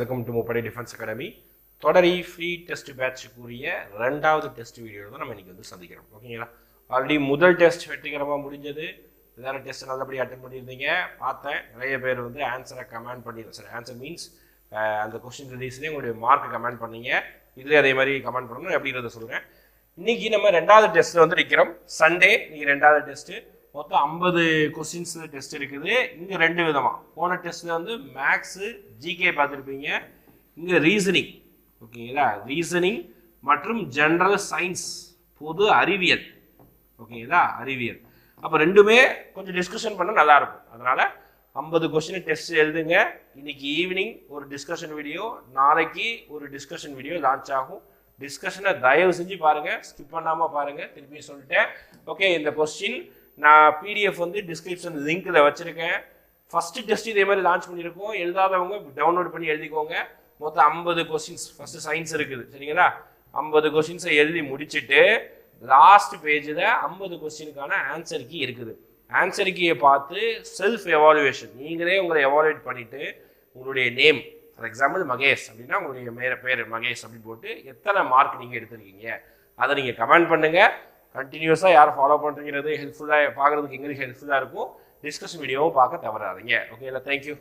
Welcome to முப்படை defence academy தொடரி free test பேட்சுக்குரிய ரெண்டாவது டெஸ்ட் வீடியோ தான் நம்ம இன்றைக்கி வந்து சந்திக்கிறோம். ஓகேங்களா ஆல்ரெடி முதல் டெஸ்ட் வெற்றிகரமாக முடிஞ்சது. வேறு டெஸ்ட் நல்லபடியாக அட்டன் பண்ணியிருந்தீங்க. பார்த்தேன். நிறைய பேர் வந்து ஆன்சரை கமெண்ட் பண்ணியிருந்தேன் சார் ஆன்சர் மீன்ஸ் அந்த கொஸ்டின் ரிலீஸ்லேயே உங்களுடைய மார்க்கை கமெண்ட் பண்ணீங்க. இதுலேயே அதே மாதிரி கமெண்ட் பண்ணணும். எப்படின்றத சொல்கிறேன் இன்றைக்கி நம்ம ரெண்டாவது டெஸ்ட் வந்து நிற்கிறோம் சண்டே இன்றைக்கி ரெண்டாவது டெஸ்ட்டு மொத்தம் ஐம்பது கொஸ்டின்ஸ் டெஸ்ட் இருக்குது. இங்கே ரெண்டு விதமாக போன டெஸ்ட்டில் வந்து மேக்ஸு ஜிகே பார்த்துருப்பீங்க. இங்கே ரீசனிங் ஓகேங்களா? ரீசனிங் மற்றும் ஜென்ரல் சயின்ஸ் பொது அறிவியல். ஓகேங்களா? அறிவியல். அப்போ ரெண்டுமே கொஞ்சம் டிஸ்கஷன் பண்ண நல்லாயிருக்கும். அதனால் ஐம்பது கொஸ்டின் டெஸ்ட் எழுதுங்க. இன்னைக்கு ஈவினிங் ஒரு டிஸ்கஷன் வீடியோ நாளைக்கு ஒரு டிஸ்கஷன் வீடியோ லான்ச் ஆகும். டிஸ்கஷனை தயவு செஞ்சு பாருங்கள் ஸ்கிப் பண்ணாமல் பாருங்கள் திருப்பி சொல்லிட்டேன். ஓகே இந்த கொஸ்டின் நான் பிடிஎஃப் வந்து டிஸ்கிரிப்ஷன் லிங்க்கில் வச்சுருக்கேன். ஃபஸ்ட்டு டெஸ்ட் இதே மாதிரி லான்ச் பண்ணியிருக்கோம். எழுதாதவங்க டவுன்லோட் பண்ணி எழுதிக்கோங்க. மொத்தம் ஐம்பது கொஸ்டின்ஸ் ஃபஸ்ட்டு சயின்ஸ் இருக்குது. சரிங்களா? ஐம்பது கொஸ்டின்ஸை எழுதி முடிச்சுட்டு லாஸ்ட் பேஜில் ஐம்பது கொஸ்டினுக்கான ஆன்சர் கீ இருக்குது. ஆன்சர் கீயை பார்த்து செல்ஃப் எவாலுவேஷன் நீங்களே உங்களை எவாலுவேட் பண்ணிவிட்டு உங்களுடைய நேம் ஃபார் எக்ஸாம்பிள் மகேஷ் அப்படின்னா உங்களுடைய மேர பேர் மகேஷ் அப்படின்னு போட்டு எத்தனை மார்க் நீங்கள் எடுத்திருக்கீங்க? அதை நீங்கள் கமெண்ட் பண்ணுங்கள் கண்டினியூஸாக யார் ஃபாலோ பண்ணுறீங்கிறது ஹெல்ப்ஃபுல்லாக பார்க்குறதுக்கு எங்களுக்கு ஹெல்ப்ஃபுல்லாக இருக்கும். டிஸ்கஷன் வீடியோவும் பார்க்க தவறாதீங்க. ஓகேங்களா தேங்க்யூ